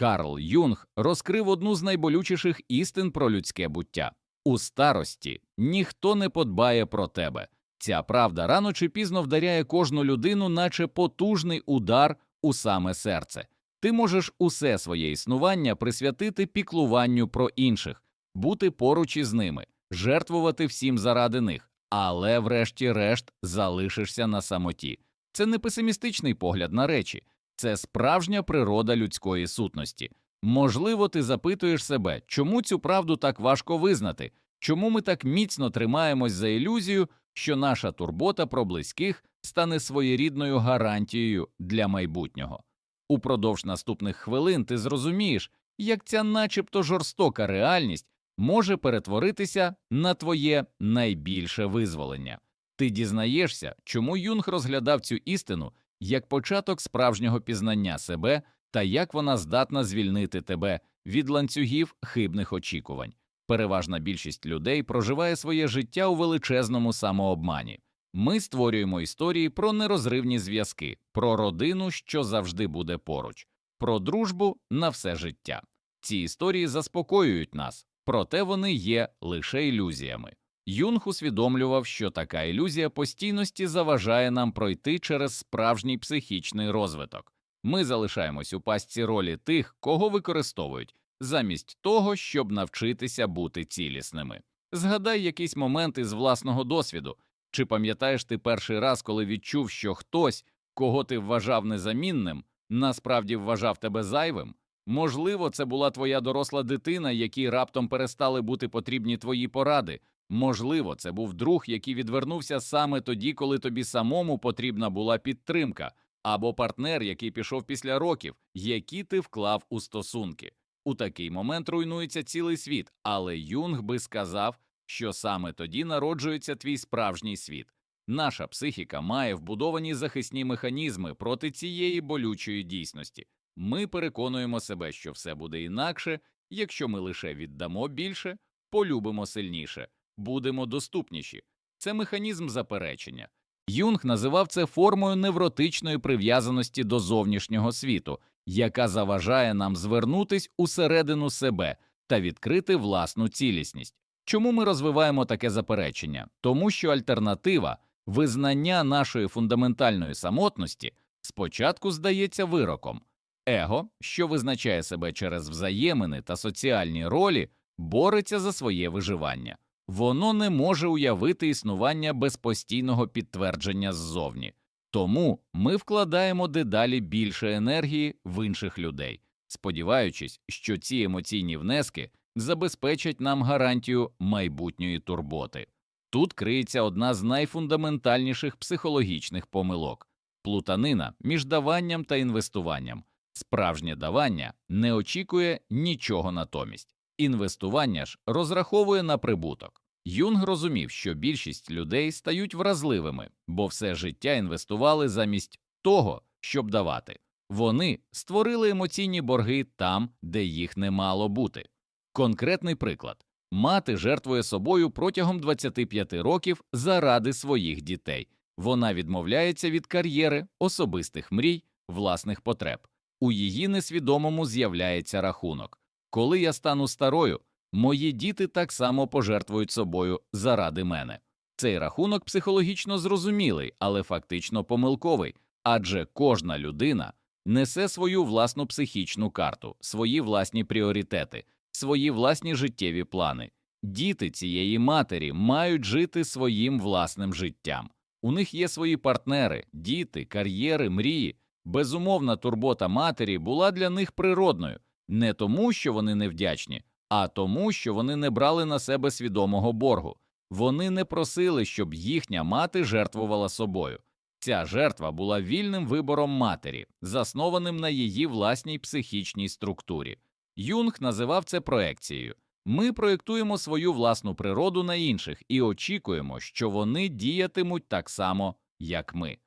Карл Юнг розкрив одну з найболючіших істин про людське буття у старості ніхто не подбає про тебе. Ця правда рано чи пізно вдаряє кожну людину, наче потужний удар у саме серце. Ти можеш усе своє існування присвятити піклуванню про інших, бути поруч із ними, жертвувати всім заради них, але, врешті-решт, залишишся на самоті. Це не песимістичний погляд на речі, це справжня природа людської сутності. Можливо, ти запитуєш себе, чому цю правду так важко визнати, чому ми так міцно тримаємось за ілюзію, що наша турбота про близьких стане своєрідною гарантією для майбутнього. Упродовж наступних хвилин ти зрозумієш, як ця начебто жорстока реальність може перетворитися на твоє найбільше визволення. Ти дізнаєшся, чому Юнг розглядав цю істину як початок справжнього пізнання себе та як вона здатна звільнити тебе від ланцюгів хибних очікувань. Переважна більшість людей проживає своє життя у величезному самообмані. Ми створюємо історії про нерозривні зв'язки, про родину, що завжди буде поруч, про дружбу на все життя. Ці історії заспокоюють нас, проте вони є лише ілюзіями. Юнг усвідомлював, що така ілюзія постійності заважає нам пройти через справжній психічний розвиток. Ми залишаємось у пастці ролі тих, кого використовують, замість того, щоб навчитися бути цілісними. Згадай якийсь момент із власного досвіду. Чи пам'ятаєш ти перший раз, коли відчув, що хтось, кого ти вважав незамінним, насправді вважав тебе зайвим? Можливо, це була твоя доросла дитина, якій раптом перестали бути потрібні твої поради. Можливо, це був друг, який відвернувся саме тоді, коли тобі самому потрібна була підтримка, або партнер, який пішов після років, які ти вклав у стосунки. У такий момент руйнується цілий світ, але Юнг би сказав, що саме тоді народжується твій справжній світ. Наша психіка має вбудовані захисні механізми проти цієї болючої дійсності. Ми переконуємо себе, що все буде інакше, якщо ми лише віддамо більше, полюбимо сильніше, будемо доступніші. Це механізм заперечення. Юнг називав це формою невротичної прив'язаності до зовнішнього світу, яка заважає нам звернутись усередину себе та відкрити власну цілісність. Чому ми розвиваємо таке заперечення? Тому що альтернатива визнання нашої фундаментальної самотності спочатку здається вироком. Его, що визначає себе через взаємини та соціальні ролі, бореться за своє виживання. Воно не може уявити існування без постійного підтвердження ззовні. Тому ми вкладаємо дедалі більше енергії в інших людей, сподіваючись, що ці емоційні внески забезпечать нам гарантію майбутньої турботи. Тут криється одна з найфундаментальніших психологічних помилок плутанина між даванням та інвестуванням. Справжнє давання не очікує нічого натомість, інвестування ж розраховує на прибуток. Юнг розумів, що більшість людей стають вразливими, бо все життя інвестували замість того, щоб давати. Вони створили емоційні борги там, де їх не мало бути. Конкретний приклад мати жертвує собою протягом 25 років заради своїх дітей. Вона відмовляється від кар'єри, особистих мрій, власних потреб. У її несвідомому з'являється рахунок. Коли я стану старою, мої діти так само пожертвують собою заради мене. Цей рахунок психологічно зрозумілий, але фактично помилковий, адже кожна людина несе свою власну психічну карту, свої власні пріоритети, свої власні життєві плани. Діти цієї матері мають жити своїм власним життям. У них є свої партнери, діти, кар'єри, мрії. Безумовна турбота матері була для них природною, не тому, що вони невдячні, а тому, що вони не брали на себе свідомого боргу. Вони не просили, щоб їхня мати жертвувала собою. Ця жертва була вільним вибором матері, заснованим на її власній психічній структурі. Юнг називав це проекцією. Ми проєктуємо свою власну природу на інших і очікуємо, що вони діятимуть так само, як ми.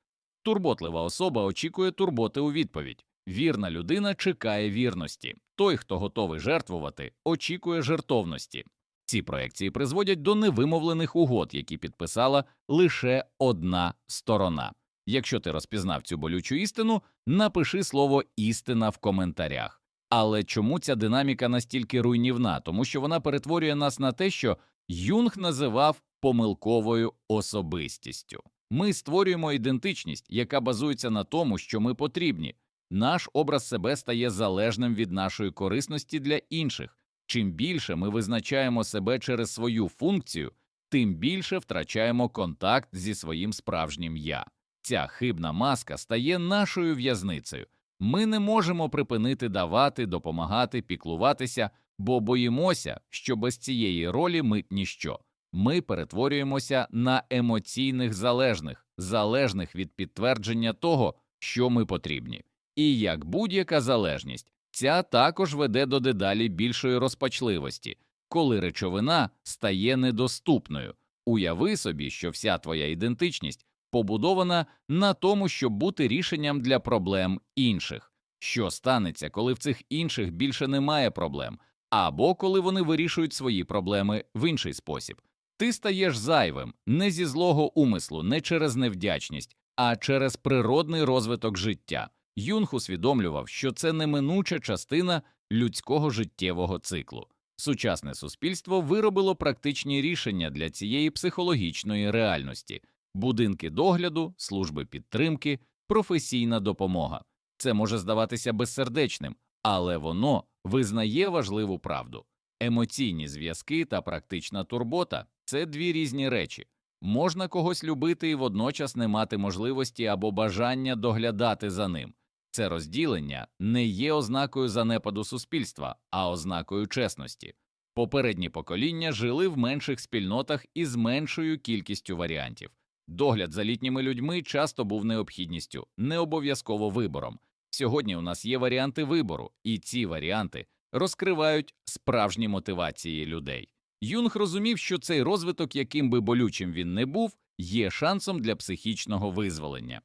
Турботлива особа очікує турботи у відповідь. Вірна людина чекає вірності. Той, хто готовий жертвувати, очікує жертовності. Ці проекції призводять до невимовлених угод, які підписала лише одна сторона. Якщо ти розпізнав цю болючу істину, напиши слово істина в коментарях. Але чому ця динаміка настільки руйнівна? Тому що вона перетворює нас на те, що Юнг називав помилковою особистістю. Ми створюємо ідентичність, яка базується на тому, що ми потрібні. Наш образ себе стає залежним від нашої корисності для інших. Чим більше ми визначаємо себе через свою функцію, тим більше втрачаємо контакт зі своїм справжнім я. Ця хибна маска стає нашою в'язницею. Ми не можемо припинити давати, допомагати, піклуватися, бо боїмося, що без цієї ролі ми ніщо. Ми перетворюємося на емоційних залежних, залежних від підтвердження того, що ми потрібні. І як будь-яка залежність, ця також веде до дедалі більшої розпачливості, коли речовина стає недоступною. Уяви собі, що вся твоя ідентичність побудована на тому, щоб бути рішенням для проблем інших. Що станеться, коли в цих інших більше немає проблем, або коли вони вирішують свої проблеми в інший спосіб? Ти стаєш зайвим не зі злого умислу, не через невдячність, а через природний розвиток життя. Юнг усвідомлював, що це неминуча частина людського життєвого циклу. Сучасне суспільство виробило практичні рішення для цієї психологічної реальності будинки догляду, служби підтримки, професійна допомога. Це може здаватися безсердечним, але воно визнає важливу правду. Емоційні зв'язки та практична турбота це дві різні речі. Можна когось любити і водночас не мати можливості або бажання доглядати за ним. Це розділення не є ознакою занепаду суспільства, а ознакою чесності. Попередні покоління жили в менших спільнотах із меншою кількістю варіантів. Догляд за літніми людьми часто був необхідністю, не обов'язково вибором. Сьогодні у нас є варіанти вибору, і ці варіанти розкривають справжні мотивації людей. Юнг розумів, що цей розвиток, яким би болючим він не був, є шансом для психічного визволення.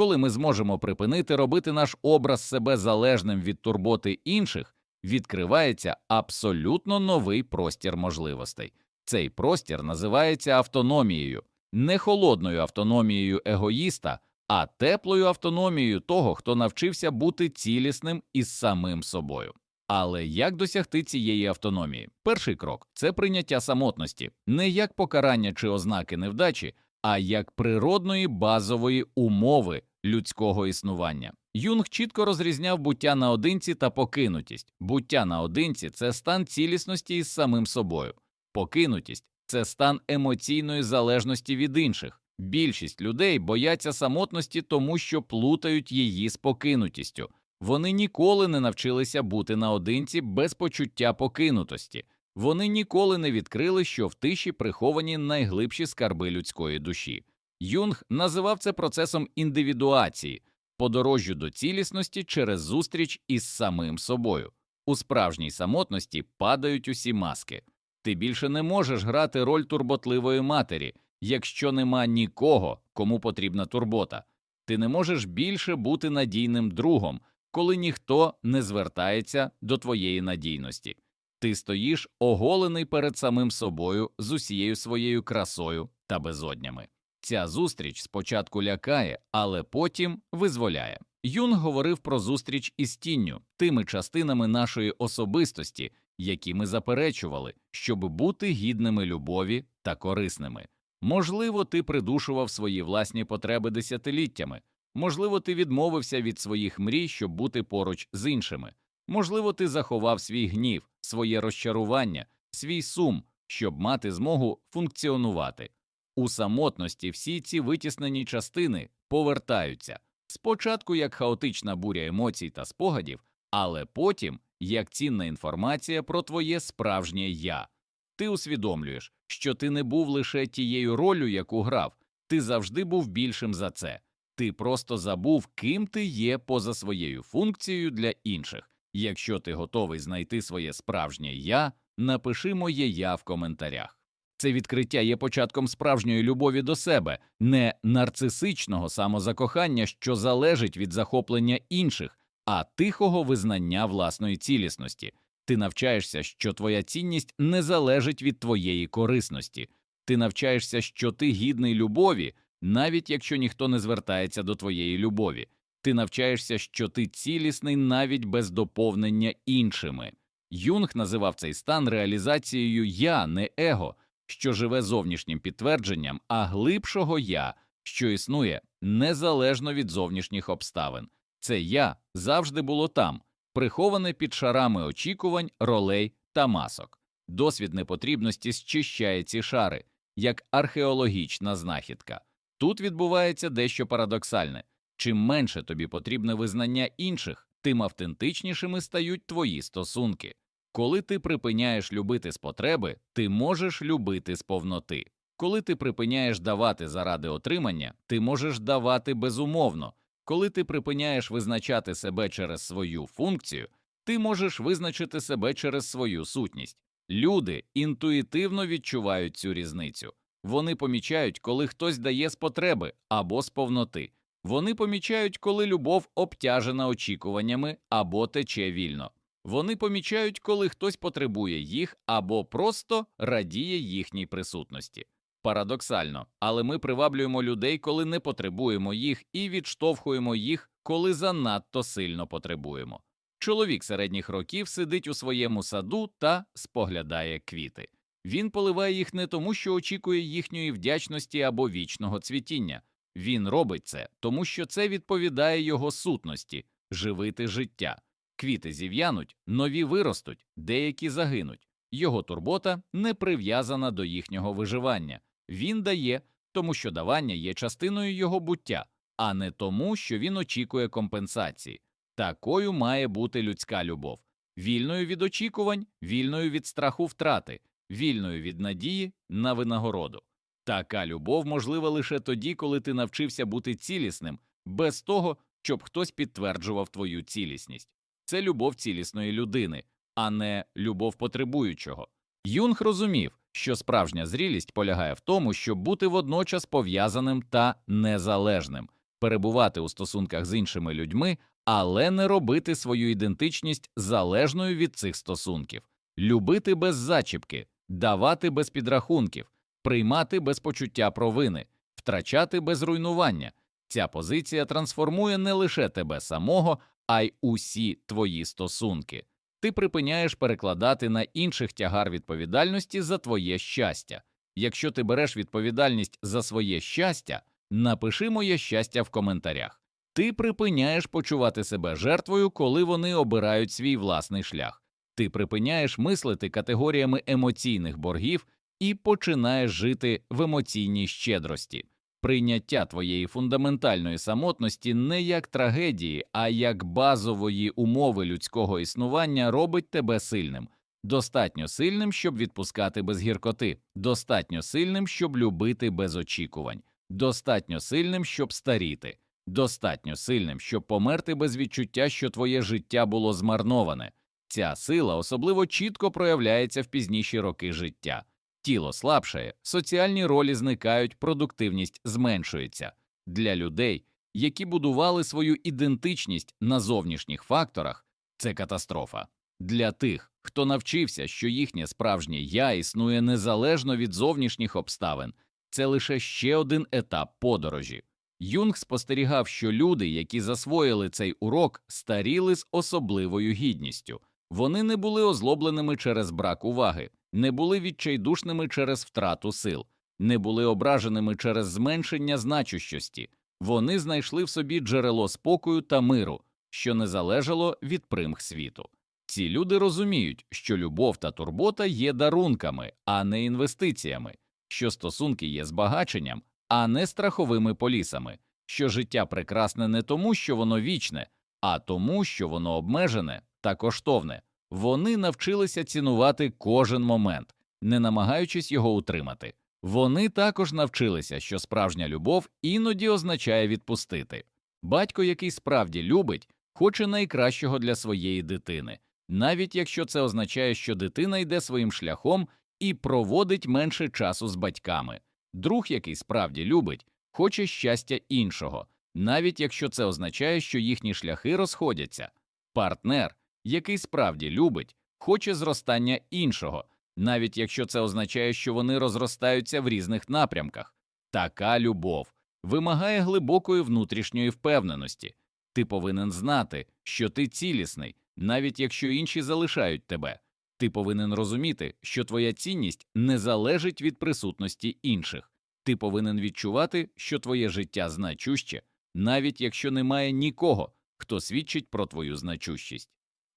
Коли ми зможемо припинити робити наш образ себе залежним від турботи інших, відкривається абсолютно новий простір можливостей. Цей простір називається автономією, не холодною автономією егоїста, а теплою автономією того, хто навчився бути цілісним із самим собою. Але як досягти цієї автономії? Перший крок це прийняття самотності, не як покарання чи ознаки невдачі, а як природної базової умови людського існування. Юнг чітко розрізняв буття наодинці та покинутість. Буття наодинці це стан цілісності із самим собою, покинутість це стан емоційної залежності від інших. Більшість людей бояться самотності, тому що плутають її з покинутістю. Вони ніколи не навчилися бути наодинці без почуття покинутості. Вони ніколи не відкрили, що в тиші приховані найглибші скарби людської душі. Юнг називав це процесом індивідуації, подорожжю до цілісності через зустріч із самим собою. У справжній самотності падають усі маски. Ти більше не можеш грати роль турботливої матері, якщо нема нікого, кому потрібна турбота. Ти не можеш більше бути надійним другом, коли ніхто не звертається до твоєї надійності. Ти стоїш оголений перед самим собою з усією своєю красою та безоднями. Ця зустріч спочатку лякає, але потім визволяє. Юнг говорив про зустріч із тінню, тими частинами нашої особистості, які ми заперечували, щоб бути гідними любові та корисними. Можливо, ти придушував свої власні потреби десятиліттями, можливо, ти відмовився від своїх мрій, щоб бути поруч з іншими. Можливо, ти заховав свій гнів, своє розчарування, свій сум, щоб мати змогу функціонувати. У самотності всі ці витіснені частини повертаються спочатку як хаотична буря емоцій та спогадів, але потім як цінна інформація про твоє справжнє я. Ти усвідомлюєш, що ти не був лише тією ролью, яку грав, ти завжди був більшим за це. Ти просто забув, ким ти є поза своєю функцією для інших. Якщо ти готовий знайти своє справжнє я, напиши моє я в коментарях. Це відкриття є початком справжньої любові до себе, не нарцисичного самозакохання, що залежить від захоплення інших, а тихого визнання власної цілісності. Ти навчаєшся, що твоя цінність не залежить від твоєї корисності. Ти навчаєшся, що ти гідний любові, навіть якщо ніхто не звертається до твоєї любові. Ти навчаєшся, що ти цілісний навіть без доповнення іншими. Юнг називав цей стан реалізацією я, не его, що живе зовнішнім підтвердженням, а глибшого я, що існує незалежно від зовнішніх обставин. Це я завжди було там, приховане під шарами очікувань, ролей та масок. Досвід непотрібності зчищає ці шари, як археологічна знахідка. Тут відбувається дещо парадоксальне чим менше тобі потрібне визнання інших, тим автентичнішими стають твої стосунки. Коли ти припиняєш любити з потреби, ти можеш любити з повноти. Коли ти припиняєш давати заради отримання, ти можеш давати безумовно. Коли ти припиняєш визначати себе через свою функцію, ти можеш визначити себе через свою сутність. Люди інтуїтивно відчувають цю різницю. Вони помічають, коли хтось дає з потреби або з повноти. Вони помічають, коли любов обтяжена очікуваннями або тече вільно. Вони помічають, коли хтось потребує їх або просто радіє їхній присутності. Парадоксально, але ми приваблюємо людей, коли не потребуємо їх, і відштовхуємо їх, коли занадто сильно потребуємо. Чоловік середніх років сидить у своєму саду та споглядає квіти. Він поливає їх не тому, що очікує їхньої вдячності або вічного цвітіння. Він робить це, тому що це відповідає його сутності живити життя. Квіти зів'януть, нові виростуть, деякі загинуть. Його турбота не прив'язана до їхнього виживання. Він дає, тому що давання є частиною його буття, а не тому, що він очікує компенсації. Такою має бути людська любов, вільною від очікувань, вільною від страху втрати, вільною від надії на винагороду. Така любов можлива лише тоді, коли ти навчився бути цілісним, без того, щоб хтось підтверджував твою цілісність. Це любов цілісної людини, а не любов потребуючого. Юнг розумів, що справжня зрілість полягає в тому, щоб бути водночас пов'язаним та незалежним, перебувати у стосунках з іншими людьми, але не робити свою ідентичність залежною від цих стосунків, любити без зачіпки, давати без підрахунків, приймати без почуття провини, втрачати без руйнування. Ця позиція трансформує не лише тебе самого, а й усі твої стосунки. Ти припиняєш перекладати на інших тягар відповідальності за твоє щастя. Якщо ти береш відповідальність за своє щастя, напиши моє щастя в коментарях. Ти припиняєш почувати себе жертвою, коли вони обирають свій власний шлях. Ти припиняєш мислити категоріями емоційних боргів і починаєш жити в емоційній щедрості. Прийняття твоєї фундаментальної самотності не як трагедії, а як базової умови людського існування робить тебе сильним, достатньо сильним, щоб відпускати без гіркоти, достатньо сильним, щоб любити без очікувань, достатньо сильним, щоб старіти, достатньо сильним, щоб померти без відчуття, що твоє життя було змарноване. Ця сила особливо чітко проявляється в пізніші роки життя. Тіло слабшає, соціальні ролі зникають, продуктивність зменшується. Для людей, які будували свою ідентичність на зовнішніх факторах, це катастрофа. Для тих, хто навчився, що їхнє справжнє я існує незалежно від зовнішніх обставин, це лише ще один етап подорожі. Юнг спостерігав, що люди, які засвоїли цей урок, старіли з особливою гідністю. Вони не були озлобленими через брак уваги, не були відчайдушними через втрату сил, не були ображеними через зменшення значущості. Вони знайшли в собі джерело спокою та миру, що не залежало від примх світу. Ці люди розуміють, що любов та турбота є дарунками, а не інвестиціями, що стосунки є збагаченням, а не страховими полісами, що життя прекрасне не тому, що воно вічне, а тому, що воно обмежене та коштовне. Вони навчилися цінувати кожен момент, не намагаючись його утримати. Вони також навчилися, що справжня любов іноді означає відпустити. Батько, який справді любить, хоче найкращого для своєї дитини, навіть якщо це означає, що дитина йде своїм шляхом і проводить менше часу з батьками. Друг, який справді любить, хоче щастя іншого, навіть якщо це означає, що їхні шляхи розходяться. Партнер, який справді любить, хоче зростання іншого, навіть якщо це означає, що вони розростаються в різних напрямках. Така любов вимагає глибокої внутрішньої впевненості. Ти повинен знати, що ти цілісний, навіть якщо інші залишають тебе. Ти повинен розуміти, що твоя цінність не залежить від присутності інших. Ти повинен відчувати, що твоє життя значуще, навіть якщо немає нікого, хто свідчить про твою значущість.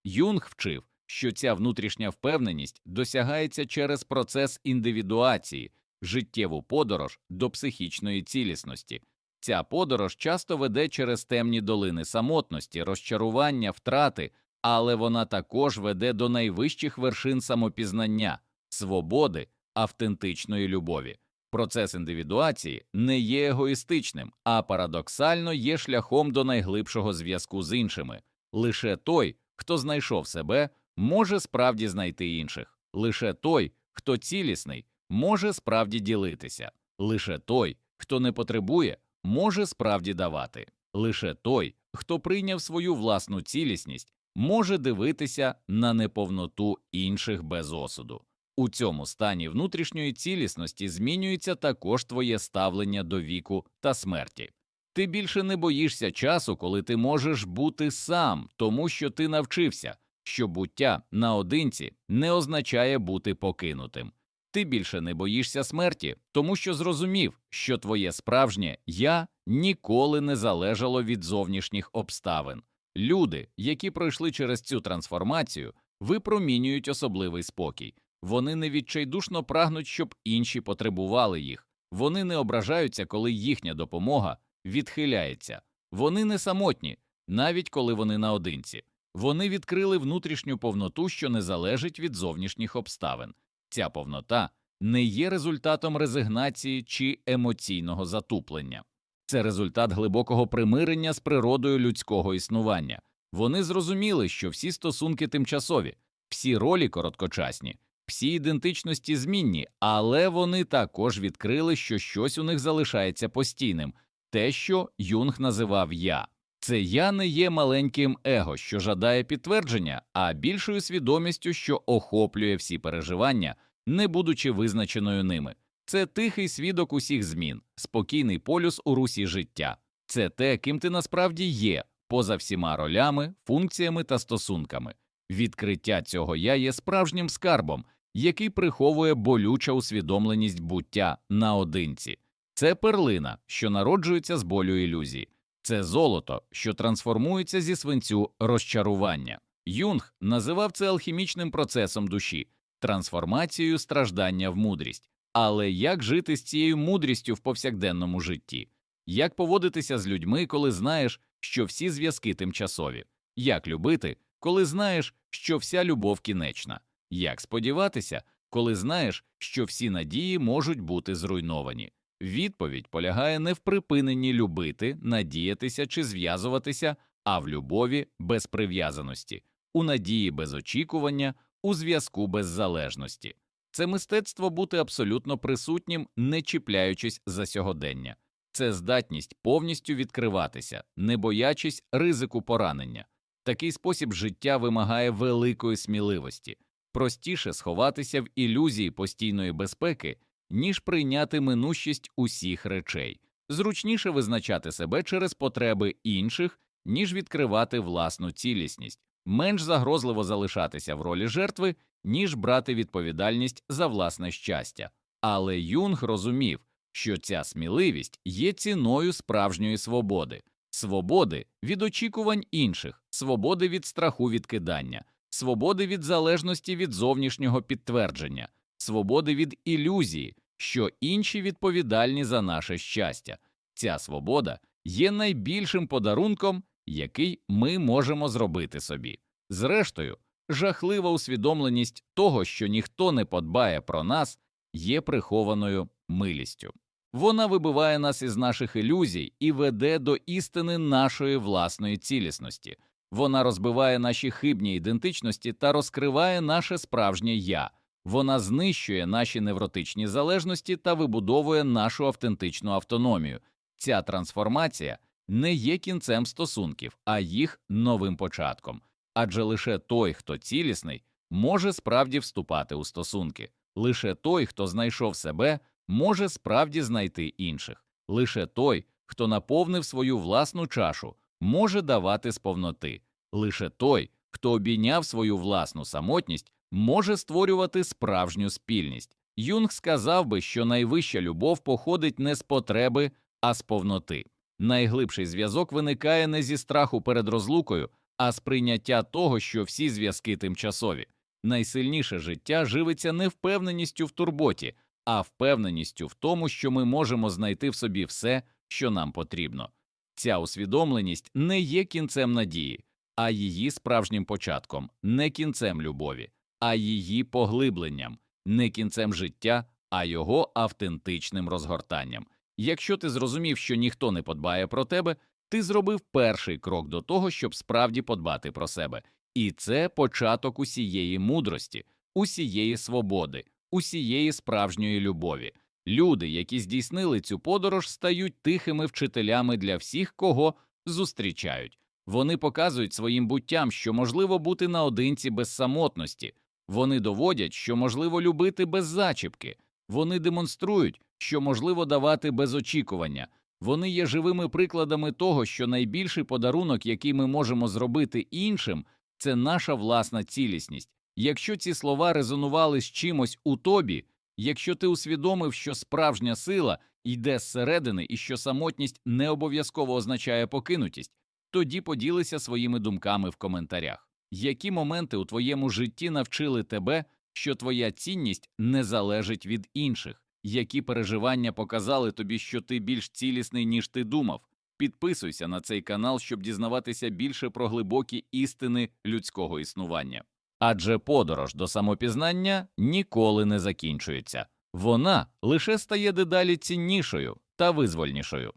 Юнг вчив, що ця внутрішня впевненість досягається через процес індивідуації, життєву подорож до психічної цілісності. Ця подорож часто веде через темні долини самотності, розчарування, втрати, але вона також веде до найвищих вершин самопізнання, свободи, автентичної любові. Процес індивідуації не є егоїстичним, а парадоксально є шляхом до найглибшого зв'язку з іншими. Лише той, хто знайшов себе, може справді знайти інших. Лише той, хто цілісний, може справді ділитися. Лише той, хто не потребує, може справді давати. Лише той, хто прийняв свою власну цілісність, може дивитися на неповноту інших без осуду. У цьому стані внутрішньої цілісності змінюється також твоє ставлення до віку та смерті. Ти більше не боїшся часу, коли ти можеш бути сам, тому що ти навчився, що буття наодинці не означає бути покинутим. Ти більше не боїшся смерті, тому що зрозумів, що твоє справжнє я ніколи не залежало від зовнішніх обставин. Люди, які пройшли через цю трансформацію, випромінюють особливий спокій. Вони не відчайдушно прагнуть, щоб інші потребували їх. Вони не ображаються, коли їхня допомога відхиляється. Вони не самотні, навіть коли вони наодинці. Вони відкрили внутрішню повноту, що не залежить від зовнішніх обставин. Ця повнота не є результатом резигнації чи емоційного затуплення. Це результат глибокого примирення з природою людського існування. Вони зрозуміли, що всі стосунки тимчасові, всі ролі короткочасні, всі ідентичності змінні, але вони також відкрили, що щось у них залишається постійним, те, що Юнг називав я. Це я не є маленьким его, що жадає підтвердження, а більшою свідомістю, що охоплює всі переживання, не будучи визначеною ними. Це тихий свідок усіх змін, спокійний полюс у русі життя. Це те, ким ти насправді є, поза всіма ролями, функціями та стосунками. Відкриття цього я є справжнім скарбом, який приховує болюча усвідомленість буття наодинці. Це перлина, що народжується з болю ілюзій. Це золото, що трансформується зі свинцю розчарування. Юнг називав це алхімічним процесом душі, трансформацією страждання в мудрість. Але як жити з цією мудрістю в повсякденному житті? Як поводитися з людьми, коли знаєш, що всі зв'язки тимчасові? Як любити, коли знаєш, що вся любов кінечна? Як сподіватися, коли знаєш, що всі надії можуть бути зруйновані? Відповідь полягає не в припиненні любити, надіятися чи зв'язуватися, а в любові без прив'язаності, у надії без очікування, у зв'язку без залежності. Це мистецтво бути абсолютно присутнім, не чіпляючись за сьогодення, це здатність повністю відкриватися, не боячись ризику поранення. Такий спосіб життя вимагає великої сміливості, простіше сховатися в ілюзії постійної безпеки, ніж прийняти минущість усіх речей, зручніше визначати себе через потреби інших, ніж відкривати власну цілісність, менш загрозливо залишатися в ролі жертви, ніж брати відповідальність за власне щастя. Але Юнг розумів, що ця сміливість є ціною справжньої свободи, свободи від очікувань інших, свободи від страху відкидання, свободи від залежності від зовнішнього підтвердження, свободи від ілюзії, що інші відповідальні за наше щастя. Ця свобода є найбільшим подарунком, який ми можемо зробити собі. Зрештою, жахлива усвідомленість того, що ніхто не подбає про нас, є прихованою милістю. Вона вибиває нас із наших ілюзій і веде до істини нашої власної цілісності. Вона розбиває наші хибні ідентичності та розкриває наше справжнє я. Вона знищує наші невротичні залежності та вибудовує нашу автентичну автономію. Ця трансформація не є кінцем стосунків, а їх новим початком. Адже лише той, хто цілісний, може справді вступати у стосунки. Лише той, хто знайшов себе, може справді знайти інших. Лише той, хто наповнив свою власну чашу, може давати з повноти. Лише той, хто обійняв свою власну самотність, може створювати справжню спільність. Юнг сказав би, що найвища любов походить не з потреби, а з повноти. Найглибший зв'язок виникає не зі страху перед розлукою, а з прийняття того, що всі зв'язки тимчасові. Найсильніше життя живиться не впевненістю в турботі, а впевненістю в тому, що ми можемо знайти в собі все, що нам потрібно. Ця усвідомленість не є кінцем надії, а її справжнім початком, не кінцем любові, а її поглибленням, не кінцем життя, а його автентичним розгортанням. Якщо ти зрозумів, що ніхто не подбає про тебе, ти зробив перший крок до того, щоб справді подбати про себе, і це початок усієї мудрості, усієї свободи, усієї справжньої любові. Люди, які здійснили цю подорож, стають тихими вчителями для всіх, кого зустрічають. Вони показують своїм буттям, що можливо бути наодинці без самотності. Вони доводять, що можливо любити без зачіпки. Вони демонструють, що можливо давати без очікування. Вони є живими прикладами того, що найбільший подарунок, який ми можемо зробити іншим, це наша власна цілісність. Якщо ці слова резонували з чимось у тобі, якщо ти усвідомив, що справжня сила йде зсередини і що самотність не обов'язково означає покинутість, тоді поділися своїми думками в коментарях. Які моменти у твоєму житті навчили тебе, що твоя цінність не залежить від інших? Які переживання показали тобі, що ти більш цілісний, ніж ти думав? Підписуйся на цей канал, щоб дізнаватися більше про глибокі істини людського існування. Адже подорож до самопізнання ніколи не закінчується, вона лише стає дедалі ціннішою та визвольнішою.